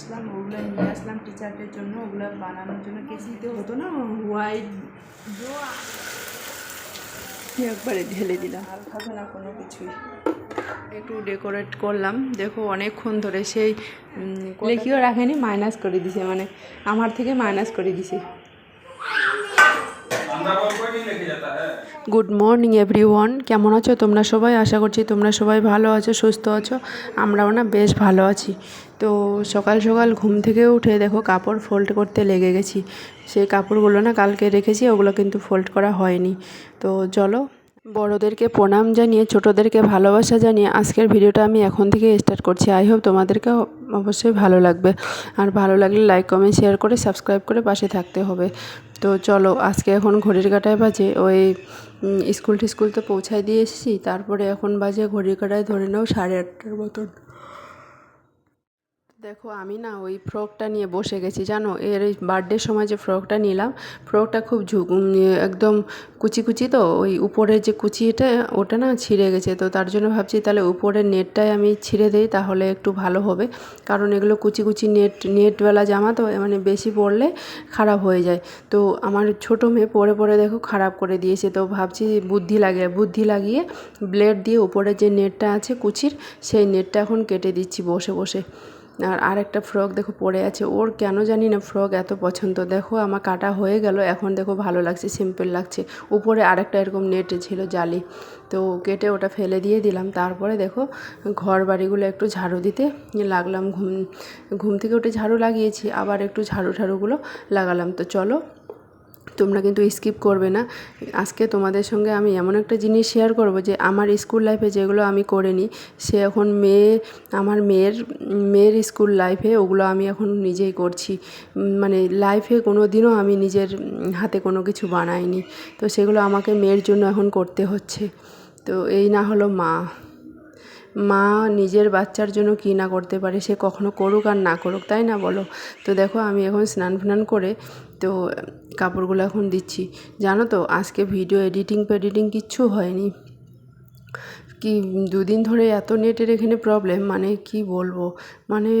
আসলাম ওগুলো নিয়ে আসলাম টিচারদের জন্য ওগুলো বানানোর জন্য কেসিতে হতো না? হোয়াইট একবারে ঢেলে দিলাম। আর খাবে না কোনো কিছুই। একটু ডেকোরেট করলাম দেখো অনেকক্ষণ ধরে সেই লেখিও রাখেনি মাইনাস করে দিছে মানে আমার থেকে মাইনাস করে দিছে। গুড মর্নিং এভরিওয়ান কেমন আছো? তোমরা সবাই? আশা করছি তোমরা সবাই ভালো আছো, সুস্থ আছো। আমরাও না বেশ ভালো আছি। তো সকাল সকাল ঘুম থেকে উঠে দেখো কাপড় ফোল্ড করতে লেগে গেছি। সেই কাপড়গুলো না কালকে রেখেছি, ওগুলো কিন্তু ফোল্ড করা হয়নি। তো চলো বড়োদেরকে প্রণাম জানিয়ে, ছোটোদেরকে ভালোবাসা জানিয়ে আজকের ভিডিওটা আমি এখন থেকে স্টার্ট করছি। আই হোপ তোমাদেরকে অবশ্যই ভালো লাগবে। আর ভালো লাগলে লাইক কমেন্ট শেয়ার করে সাবস্ক্রাইব করে পাশে থাকতে হবে। তো চলো, আজকে এখন ঘড়ির কাটায় বাজে। ওই স্কুল টিস্কুল তো পৌঁছায় দিয়ে এসেছি। তারপরে এখন বাজে ঘড়ির কাটায় ধরে নাও সাড়ে আটটার মতন। দেখো আমি না ওই ফ্রকটা নিয়ে বসে গেছি জানো? এর এই বার্থডের সময় যে ফ্রকটা নিলাম ফ্রকটা খুব উম, একদম কুচি কুচি তো ওই উপরের যে কুচিটা ওটা না ছিঁড়ে গেছে। তো তার জন্য ভাবছি তাহলে উপরের নেটটাই আমি ছিঁড়ে দিই তাহলে একটু ভালো হবে। কারণ এগুলো কুচি কুচি নেট নেটওয়ালা জামা তো মানে বেশি পরলে খারাপ হয়ে যায়। তো আমার ছোটো মেয়ে পরে পরে দেখো খারাপ করে দিয়েছে। তো ভাবছি বুদ্ধি লাগে বুদ্ধি লাগিয়ে ব্লেড দিয়ে উপরে যে নেটটা আছে কুচির সেই নেটটা এখন কেটে দিচ্ছি বসে বসে। আর আরেকটা ফ্রক দেখো পড়ে আছে। ওর কেন জানি না ফ্রক এত পছন্দ। দেখো আমার কাটা হয়ে গেল, এখন দেখো ভালো লাগছে সিম্পল লাগছে। উপরে আরেকটা এরকম নেট ছিল জালি, তো কেটে ওটা ফেলে দিয়ে দিলাম। তারপরে দেখো ঘর বাড়িগুলো একটু ঝাড়ু দিতে লাগলাম। ঘুম ঘুম থেকে উঠে ঝাড়ু লাগিয়েছি, আবার একটু ঝাড়ু ঝাড়ুগুলো লাগালাম। তো চলো তোমরা কিন্তু স্কিপ করবে না। আজকে তোমাদের সঙ্গে আমি এমন একটা জিনিস শেয়ার করব যে, আমার স্কুল লাইফে যেগুলো আমি করিনি, সে এখন মেয়ে, আমার মেয়ের মেয়ের স্কুল লাইফে ওগুলো আমি এখন নিজেই করছি। মানে লাইফে কোনো দিনও আমি নিজের হাতে কোনো কিছু বানাইনি। তো সেগুলো আমাকে মেয়ের জন্য এখন করতে হচ্ছে। তো এই না হলো মা। মা নিজের বাচ্চার জন্য কী না করতে পারে, সে কখনো করুক আর না করুক, তাই না বলো? তো দেখো আমি এখন স্নান ফান করে তো কাপড়গুলো এখন দিচ্ছি। জানো তো, আজকে ভিডিও এডিটিং ফেডিটিং কিচ্ছু হয়নি। কি দুদিন ধরে এত নেটের এখানে প্রবলেম মানে কি বলব? মানে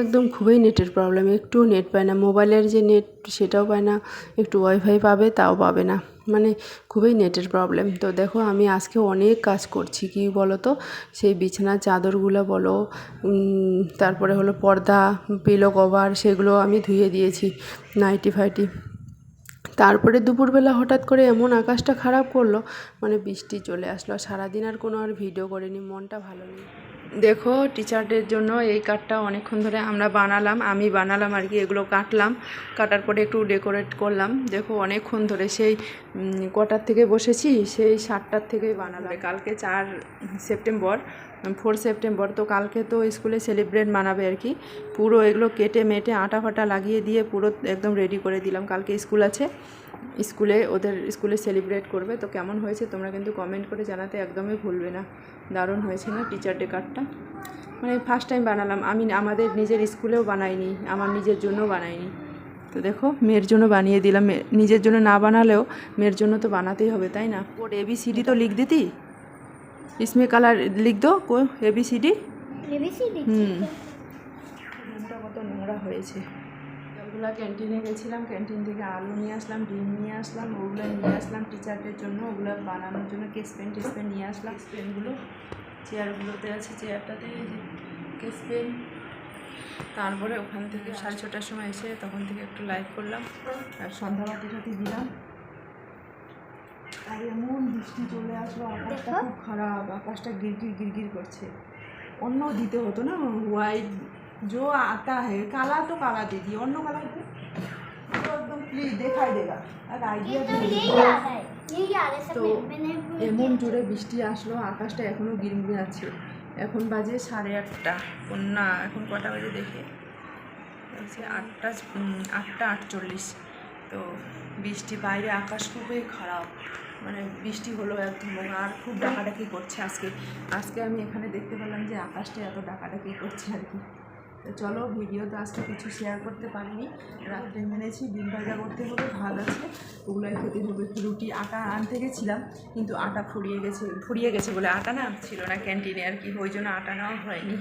একদম খুবই নেটের প্রবলেম একটুও নেট পায় না। মোবাইলের যে নেট সেটাও পায় না। একটু ওয়াইফাই পাবে, তাও পাবে না। মানে খুবই নেটের প্রবলেম তো দেখো, আমি আজকে অনেক কাজ করছি। কি বলো তো সেই বিছানার চাদরগুলো বলো তারপরে হলো পর্দা পিলো কভার সেগুলো আমি ধুয়ে দিয়েছি। নাইটি ফাইটি তারপরে দুপুরবেলা হঠাৎ করে এমন আকাশটা খারাপ করল মানে বৃষ্টি চলে আসলো। সারাদিন আর কোনো আর ভিডিও করিনি মনটা ভালো নেই। দেখো টিচারদের জন্য এই কাঠটা অনেকক্ষণ ধরে আমরা বানালাম আমি বানালাম আর কি এগুলো কাটলাম। কাটার পরে একটু ডেকোরেট করলাম। দেখো অনেকক্ষণ ধরে সেই কটার থেকে বসেছি সেই সাতটার থেকেই বানালাম। কালকে চার সেপ্টেম্বর ফোর সেপ্টেম্বর তো কালকে তো স্কুলে সেলিব্রেট মানাবে আর কি। পুরো এগুলো কেটে মেটে আটা ফাটা লাগিয়ে দিয়ে পুরো একদম রেডি করে দিলাম। কালকে স্কুল আছে। স্কুলে ওদের, স্কুলে সেলিব্রেট করবে। তো কেমন হয়েছে তোমরা কিন্তু কমেন্ট করে জানাতে একদমই ভুলবে না। দারুণ হয়েছে না টিচার ডে কার্ডটা মানে ফার্স্ট টাইম বানালাম। আমি আমাদের নিজের স্কুলেও বানাইনি, আমার নিজের জন্য বানাইনি। তো দেখো, মেয়ের জন্য বানিয়ে দিলাম। নিজের জন্য না বানালেও মেয়ের জন্য তো বানাতেই হবে, তাই না? ওর এবিসিডি তো লিখ দিতি? इसमें कलर लिख दो को ए बी सी डी হুম রুমটা কত নোংরা হয়েছে ওগুলো ক্যান্টিনে গেছিলাম ক্যান্টিন থেকে আলু নিয়ে আসলাম ডিম নিয়ে আসলাম ওগুলো নিয়ে আসলাম টিচারদের জন্য ওগুলো বানানোর জন্য কেস পেন টেস পেন নিয়ে আসলাম পেনগুলো চেয়ারগুলোতে আছে চেয়ারটাতে এই যে কেস পেন তারপরে ওখান থেকে সাড়ে ছটার সময় এসে তখন থেকে একটু লাইভ করলাম আর সন্ধ্যাবাতি সাথে দিলাম আর এমন বৃষ্টি চলে আসলো আকাশটা খুব খারাপ আকাশটা গিরগির গিরগির করছে অন্য দিতে হতো না হোয়াইট जो आता है काला तो काला दे दिए অন্য কালার दे तो एकदम प्लीज दिखाई देगा আর আইডিয়া তো এমন জোরে বৃষ্টি আসলো আকাশটা এখনও গিরগির আছে এখন বাজে সাড়ে আটটা কোন না এখন কটা বাজে দেখে বলছে আটটা উম, আটটা আটচল্লিশ তো বৃষ্টি বাইরে আকাশ খুবই খারাপ মানে বৃষ্টি হলো একদম আর খুব ডাকাডাকি করছে আজকে। আজকে আমি এখানে দেখতে পেলাম যে আকাশটা এত ডাকাডাকি করছে আর কি। তো চলো ভিডিও তো আজকে কিছু শেয়ার করতে পারিনি। রাত্রে মেনেছি ডিম ভাজা করতে হবে ভাত আছে। ওগুলোই খেতে হবে রুটি, আটা আনতে গেছিলাম, কিন্তু আটা ফুরিয়ে গেছে ফুরিয়ে গেছে বলে আটা না ছিল না ক্যান্টিনে আর কি, ওই জন্য আটা নেওয়া হয়নি।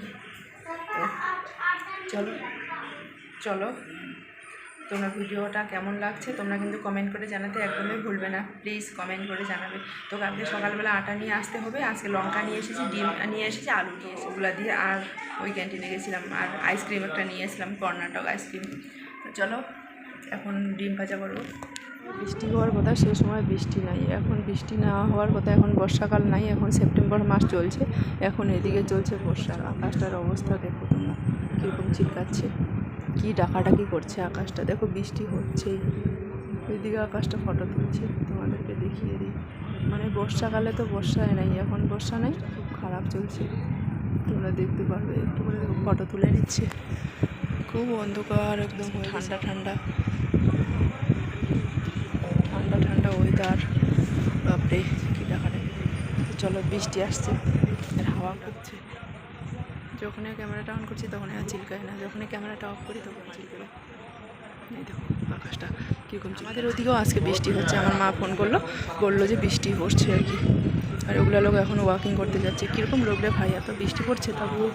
চলো চলো। তোমরা ভিডিওটা কেমন লাগছে তোমরা কিন্তু কমেন্ট করে জানাতে একদমই ভুলবে না। প্লিজ কমেন্ট করে জানাবে। তো কালকে সকালবেলা আটা নিয়ে আসতে হবে, আজকে লঙ্কা নিয়ে এসেছি, ডিম নিয়ে এসেছি, আলু নিয়ে এসেছি, ওগুলো দিয়ে আর ওই ক্যান্টিনে গেছিলাম আর আইসক্রিম একটা নিয়ে এসেছিলাম, কর্ণাটক আইসক্রিম চলো, এখন ডিম ভাজা করব। বৃষ্টি হওয়ার কথা সেই সময় বৃষ্টি নাই। এখন বৃষ্টি না হওয়ার কথা, এখন বর্ষাকাল নাই, এখন সেপ্টেম্বর মাস চলছে। এখন এদিকে চলছে বর্ষার আকাশটার অবস্থা দেখো তোমরা, কীরকম চিলকাচ্ছে কী ডাকাডাকি করছে আকাশটা? দেখো বৃষ্টি হচ্ছেই। ওইদিকে আকাশটা ফটো তুলছে তোমাদেরকে দেখিয়ে দিই। মানে বর্ষাকালে তো বর্ষায় নাই এখন বর্ষা নাই খুব খারাপ চলছে। তোমরা দেখতে পারবে একটু করে দেখো ফটো তুলে নিচ্ছে। খুব অন্ধকার একদম ঠান্ডা ঠান্ডা। ঠান্ডা ঠান্ডা ওয়েদার বাপরে কী ডাকাডাকি। চলো বৃষ্টি আসছে আর হাওয়া করছে যখনই ক্যামেরাটা অন করছি, তখনই আর চিলকায় না। যখনই ক্যামেরাটা অফ করি তখন চিলকাবে এই দেখো আকাশটা কীরকম আমাদের ওদিকেও আজকে বৃষ্টি হচ্ছে, আমার মা ফোন করল, বলল যে বৃষ্টি হচ্ছে আর কি। আর ওগুলো লোক এখন ওয়াকিং করতে যাচ্ছে। কীরকম লোক রে ভাই, এত বৃষ্টি পড়ছে, তবুও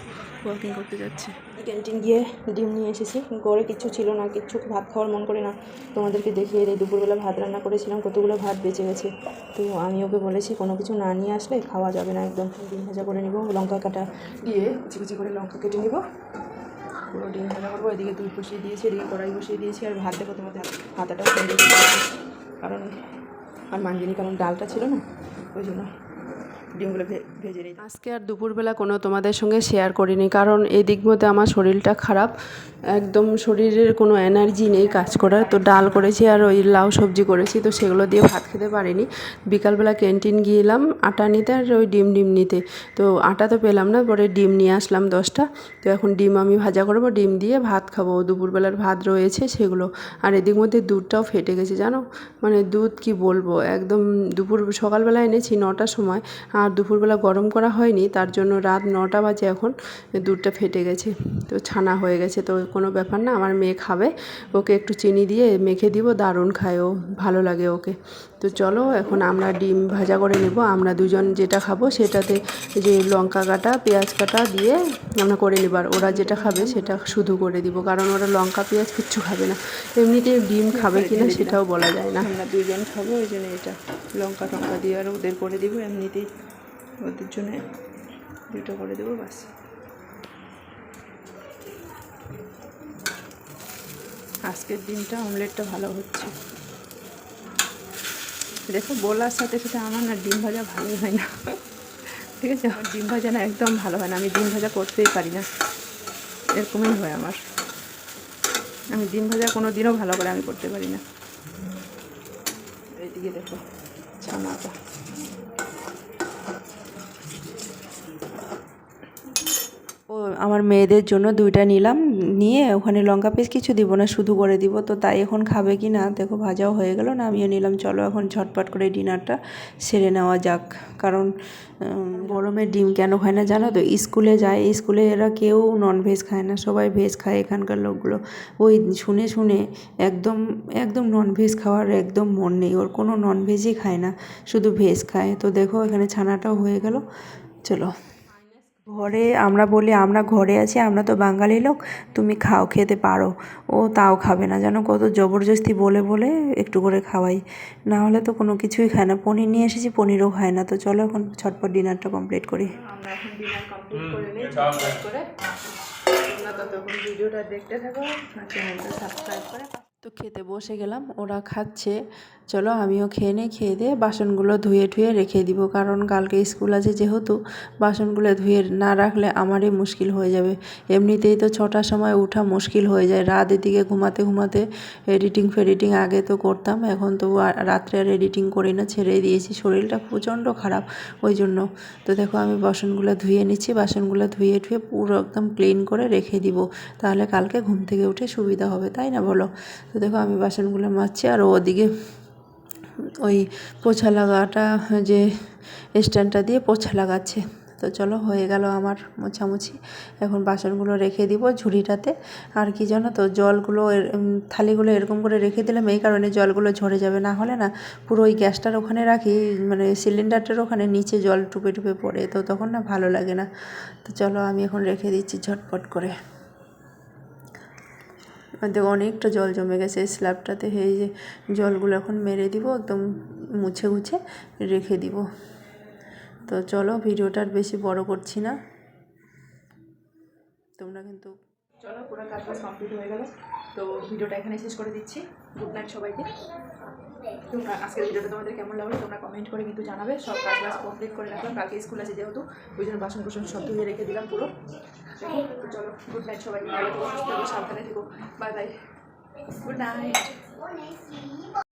ওয়াকিং করতে যাচ্ছে। ক্যান্টিন গিয়ে ডিম নিয়ে এসেছি। ঘরে কিচ্ছু ছিল না, কিচ্ছু ভাত খাওয়ার মন করে না। তোমাদেরকে দেখিয়ে দিই, দুপুরবেলা ভাত রান্না করেছিলাম, কতগুলো ভাত বেঁচে গেছে। তো আমি ওকে বলেছি, কোনো কিছু না নিয়ে আসলে খাওয়া যাবে না একদম। ডিম ভাজা করে নিব, লঙ্কা কাটা দিয়ে কুচি কুচি করে লঙ্কা কেটে নিব। পুরো ডিম ভাজা করব, এদিকে দুধ বসিয়ে দিয়েছি, এদিকে কড়াই বসিয়ে দিয়েছি, আর ভাত দেখো তোমাদের হাতাটাও কারণ আর মাঞ্জিনি কারণ ডালটা ছিল না, ওই জন্য ডিমগুলো ভেজে নিই আজকে আর দুপুরবেলা কোনো তোমাদের সঙ্গে শেয়ার করিনি, কারণ এই দিক মধ্যে আমার শরীরটা খারাপ, একদম শরীরের কোনো এনার্জি নেই কাজ করার। তো ডাল করেছি আর ওই লাউ সবজি করেছি, তো সেগুলো দিয়ে ভাত খেতে পারিনি। বিকালবেলা ক্যান্টিন গিয়েলাম আটা নিতে আর ওই ডিম ডিম নিতে। তো আটা তো পেলাম না, পরে ডিম নিয়ে আসলাম দশটা। তো এখন ডিম আমি ভাজা করব, ডিম দিয়ে ভাত খাব। দুপুরবেলার ভাত রয়েছে সেগুলো। আর এদিক মধ্যে দুধটাও ফেটে গেছে, জানো? মানে দুধ কি বলব? একদম দুপুর, সকালবেলা এনেছি নটার সময়। আর দুপুরবেলা গরম করা হয়নি, তার জন্য রাত নটা বাজে এখন দুধটা ফেটে গেছে। তো ছানা হয়ে গেছে, তো কোনো ব্যাপার না, আমার মেয়ে খাবে। ওকে একটু চিনি দিয়ে মেখে দিব, দারুণ খায় ও, ভালো লাগে ওকে। তো চলো, এখন আমরা ডিম ভাজা করে নেব। আমরা দুজন যেটা খাব সেটাতে যে লঙ্কা কাটা, পেঁয়াজ কাটা দিয়ে আমরা করে নেব। আর ওরা যেটা খাবে সেটা শুধু করে দিব, কারণ ওরা লঙ্কা, পেঁয়াজ কিচ্ছু খাবে না। এমনিতে ডিম খাবে কিনা সেটাও বলা যায় না। আমরা দুজন খাব, ওই জন্য এটা লঙ্কা টঙ্কা দিয়ে আর ওদের করে দিব, এমনিতেই ওদের জন্য দুটো করে দেবো, বাস। আজকের দিনটা অমলেটটা ভালো হচ্ছে। দেখো, বলার সাথে সাথে আমার না ডিম ভাজা ভালোই হয় না। ঠিক আছে? আমার ডিম ভাজা না একদম ভালো হয় না। আমি ডিম ভাজা করতেই পারি না। এরকমই হয় আমার। আমি ডিম ভাজা কোনো দিনও ভালো করে আমি করতে পারি না। এইদিকে দেখো, ছানাটা। আমার মেয়েদের জন্য দুইটা নিলাম, নিয়ে ওখানে লঙ্কা পেস্ট কিছু দিব না, শুধু করে দিব। তো তাই এখন খাবে কি না? দেখো, ভাজাও হয়ে গেল না, আমিও নিলাম। চলো এখন ঝটপট করে ডিনারটা সেরে নেওয়া যাক। কারণ গরমে ডিম কেন হয় না জানো তো? স্কুলে যায়, স্কুলে এরা কেউ নন ভেজ খায় না, সবাই ভেজ খায় এখানকার লোকগুলো। ওই শুনে শুনে একদম একদম নন ভেজ খাওয়ার একদম মন নেই, ওর কোনো নন ভেজই খায় না, শুধু ভেজ খায়। তো দেখো, এখানে ছানাটাও হয়ে গেল। চলো। ঘরে আমরা বলি আমরা ঘরে আছি আমরা তো বাঙালি লোক তুমি খাও খেতে পারো। ও তাও খাবে না যেন কত জবরদস্তি বলে বলে একটু করে খাওয়াই। না হলে তো কোনো কিছুই খায় না। পনির নিয়ে এসেছি পনিরও খায় না। তো চলো এখন ছটপট ডিনারটা কমপ্লিট করি। আমরা এখন ডিনার কমপ্লিট করে নিই করে। তোমরা ততক্ষণ ভিডিওটা দেখতে থাকো চ্যানেলটা সাবস্ক্রাইব করে। তো খেতে বসে গেলাম, ওরা খাচ্ছে। চলো আমিও খেয়ে নিই, খেয়ে দিয়ে বাসনগুলো ধুয়ে ধুয়ে রেখে দিব, কারণ কালকে স্কুল আছে যেহেতু, বাসনগুলো ধুয়ে না রাখলে আমারই মুশকিল হয়ে যাবে। এমনিতেই তো ছটার সময় ওঠা মুশকিল হয়ে যায়, রাত এদিকে ঘুমাতে ঘুমাতে এডিটিং ফেডিটিং আগে তো করতাম, এখন তো রাত্রে আর এডিটিং করি না ছেড়ে দিয়েছি, শরীরটা প্রচণ্ড খারাপ ওই জন্য। তো দেখো আমি বাসনগুলো ধুয়ে নিচ্ছি, বাসনগুলো ধুয়ে ধুয়ে পুরো একদম ক্লিন করে রেখে দিব, তাহলে কালকে ঘুম থেকে উঠে সুবিধা হবে, তাই না বলো? তো দেখো আমি বাসনগুলো মাজছি আর ওদিকে ওই পোছা লাগাটা যে স্ট্যান্ডটা দিয়ে পোছা লাগাচ্ছে। তো চলো হয়ে গেল আমার মোছামুছি। এখন বাসনগুলো রেখে দিব ঝুড়িটাতে। আর কি জানো তো, জলগুলো থালিগুলো এরকম করে রেখে দিলাম, এই কারণে জলগুলো ঝরে যাবে, না হলে না পুরো ওই গ্যাসটার ওখানে রাখি মানে সিলিন্ডারটার ওখানে নিচে জল টুপে টুপে পড়ে, তো তখন না ভালো লাগে না। তো চলো আমি এখন রেখে দিচ্ছি ঝটপট করে। দেখো অনেকটা জল জমে গেছে এই স্ল্যাবটাতে। এই যে জলগুলো এখন মেরে দিব, একদম মুছে মুছে রেখে দিব। তো চলো ভিডিওটা আর বেশি বড় করছি না। তোমরা কিন্তু চলো পুরো কাজ কমপ্লিট হয়ে গেল। তো ভিডিওটা এখানে শেষ করে দিচ্ছি। গুড নাইট সবাইকে। তোমরা আজকের ভিডিওটা তোমাদের কেমন লাগল তোমরা কমেন্ট করে কিন্তু জানাবে। সব কাজ বাজ কমপ্লিট করে রাখলাম। বাকি স্কুল আছে যেহেতু, ওই জন্য বাসন কুসন সব ধুয়ে রেখে দিলাম পুরো। চলো গুড নাইট সবাই ভালো সুস্থ সাবধানে থেকো। Bye bye good night